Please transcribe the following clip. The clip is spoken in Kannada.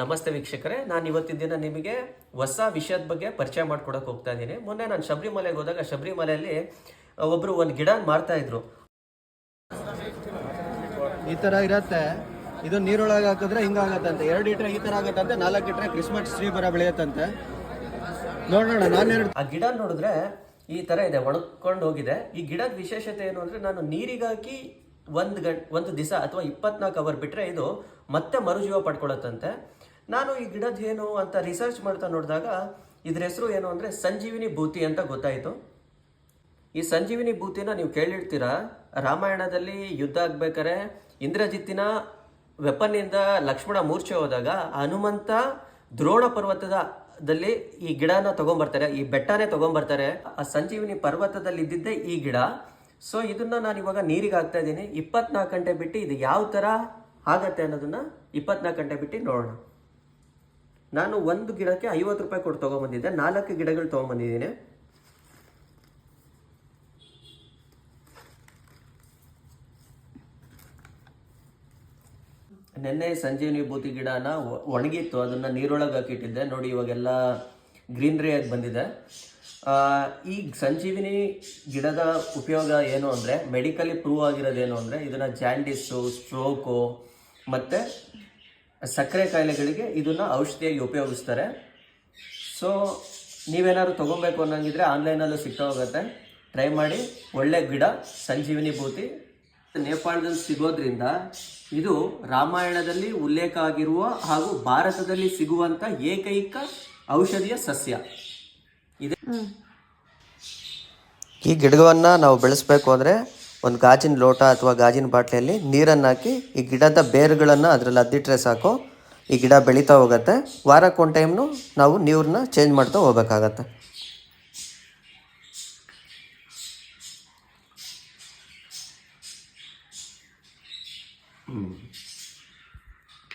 ನಮಸ್ತೆ ವೀಕ್ಷಕರೇ. ನಾನು ಇವತ್ತಿನ ದಿನ ನಿಮಗೆ ಹೊಸ ವಿಷಯದ ಬಗ್ಗೆ ಪರಿಚಯ ಮಾಡ್ಕೊಡಕ್ಕೆ ಹೋಗ್ತಾ ಇದ್ದೀನಿ. ಮೊನ್ನೆ ನಾನು ಶಬರಿಮಲೆಗೆ ಹೋದಾಗ ಶಬರಿಮಲೆಯಲ್ಲಿ ಒಬ್ಬರು ಒಂದು ಗಿಡ ಮಾರ್ತಾ ಇದ್ರು. ಈ ತರ ಇರತ್ತೆ. ಇದು ನೀರೊಳಗೆ ಹಾಕಿದ್ರೆ ಹಿಂಗಾಗತ್ತಂತೆ ಎರಡು ಇಟ್ರೆ ಈ ತರ ಆಗತ್ತಂತೆ ನಾಲ್ಕು ಇಟ್ರೆ ಕ್ರಿಸ್ಮಸ್ ಟ್ರೀ ಬರ ಬೆಳೆಯತ್ತಂತೆ. ನೋಡೋಣ ನಾನು ಎರಡು ಆ ಗಿಡ ನೋಡಿದ್ರೆ ಈ ತರ ಇದೆ ಒಣಕೊಂಡು ಹೋಗಿದೆ. ಈ ಗಿಡದ ವಿಶೇಷತೆ ಏನು ಅಂದರೆ ನಾನು ನೀರಿಗಾಕಿ ಒಂದು ಗಂಟೆ, ಒಂದು ದಿವಸ ಅಥವಾ ಇಪ್ಪತ್ನಾಲ್ಕು ಅವರ್ ಬಿಟ್ಟರೆ ಇದು ಮತ್ತೆ ಮರುಜೀವ ಪಡ್ಕೊಳತ್ತಂತೆ ನಾನು ಈ ಗಿಡದ ಏನು ಅಂತ ರಿಸರ್ಚ್ ಮಾಡ್ತಾ ನೋಡಿದಾಗ ಇದ್ರ ಹೆಸರು ಏನು ಅಂದರೆ ಸಂಜೀವಿನಿ ಭೂತಿ ಅಂತ ಗೊತ್ತಾಯಿತು. ಈ ಸಂಜೀವಿನಿ ಭೂತಿನ ನೀವು ಕೇಳಿರ್ತೀರಾ? ರಾಮಾಯಣದಲ್ಲಿ ಯುದ್ಧ ಆಗ್ಬೇಕಾರೆ ಇಂದ್ರಜಿತ್ತಿನ ವೆಪನ್ನಿಂದ ಲಕ್ಷ್ಮಣ ಮೂರ್ಛೆ ಹೋದಾಗ ಹನುಮಂತ ದ್ರೋಣ ಪರ್ವತದ ದಲ್ಲಿ ಈ ಗಿಡನ ತಗೊಂಬರ್ತಾರೆ, ಈ ಬೆಟ್ಟನೇ ತಗೊಂಬರ್ತಾರೆ. ಆ ಸಂಜೀವಿನಿ ಪರ್ವತದಲ್ಲಿ ಇದ್ದಿದ್ದೇ ಈ ಗಿಡ. ಸೊ ಇದನ್ನ ನಾನು ಇವಾಗ ನೀರಿಗೆ ಹಾಕ್ತಾ ಇದ್ದೀನಿ. ಇಪ್ಪತ್ನಾಲ್ಕು ಗಂಟೆ ಬಿಟ್ಟು ಇದು ಯಾವ ಥರ ಆಗತ್ತೆ ಅನ್ನೋದನ್ನ ಇಪ್ಪತ್ನಾಲ್ಕು ಗಂಟೆ ಬಿಟ್ಟು ನೋಡೋಣ. ನಾನು ಒಂದು ಗಿಡಕ್ಕೆ ಐವತ್ತು ರೂಪಾಯಿ ಕೊಟ್ಟು ತೊಗೊಂಬಂದಿದ್ದೆ. ನಾಲ್ಕು ಗಿಡಗಳು ತೊಗೊಂಬಂದಿದ್ದೀನಿ. ನೆನ್ನೆ ಸಂಜೀವಿನಿ ಭೂತಿ ಗಿಡನ ಒಣಗಿತ್ತು. ಅದನ್ನ ನೀರೊಳಗೆ ಹಾಕಿಟ್ಟಿದ್ದೆ ನೋಡಿ, ಇವಾಗೆಲ್ಲ ಗ್ರೀನ್ರಿ ಆಗಿ ಬಂದಿದೆ. ಈ ಸಂಜೀವಿನಿ ಗಿಡದ ಉಪಯೋಗ ಏನು ಅಂದರೆ ಮೆಡಿಕಲಿ ಪ್ರೂವ್ ಆಗಿರೋದೇನು ಅಂದರೆ ಇದನ್ನ ಜಾಂಡಿಸು ಸ್ಟ್ರೋಕು ಮತ್ತು ಸಕ್ಕರೆ ಕಾಯಿಲೆಗಳಿಗೆ ಇದನ್ನು ಔಷಧಿಯಾಗಿ ಉಪಯೋಗಿಸ್ತಾರೆ. ಸೊ ನೀವೇನಾದ್ರು ತೊಗೊಬೇಕು ಅನ್ನಂಗಿದ್ರೆ ಆನ್ಲೈನಲ್ಲೂ ಸಿಗ್ತಾ ಹೋಗುತ್ತೆ. ಟ್ರೈ ಮಾಡಿ. ಒಳ್ಳೆ ಗಿಡ, ಸಂಜೀವಿನಿ ಭೂತಿ ನೇಪಾಳದಲ್ಲಿ ಸಿಗೋದ್ರಿಂದ ಇದು ರಾಮಾಯಣದಲ್ಲಿ ಉಲ್ಲೇಖ ಆಗಿರುವ ಹಾಗೂ ಭಾರತದಲ್ಲಿ ಸಿಗುವಂಥ ಏಕೈಕ ಔಷಧಿಯ ಸಸ್ಯ. ಈ ಗಿಡವನ್ನು ನಾವು ಬೆಳೆಸಬೇಕು ಅಂದರೆ ಒಂದು ಗಾಜಿನ ಲೋಟ ಅಥವಾ ಗಾಜಿನ ಬಾಟ್ಲಿಯಲ್ಲಿ ನೀರನ್ನು ಹಾಕಿ ಈ ಗಿಡದ ಬೇರುಗಳನ್ನು ಅದರಲ್ಲಿ ಅದ್ದಿಟ್ರೆ ಸಾಕು. ಈ ಗಿಡ ಬೆಳೀತಾ ಹೋಗುತ್ತೆ. ವಾರಕ್ಕೆ ಒಂದು ಟೈಮ್ನು ನಾವು ನೀರನ್ನ ಚೇಂಜ್ ಮಾಡ್ತಾ ಹೋಗ್ಬೇಕಾಗತ್ತೆ.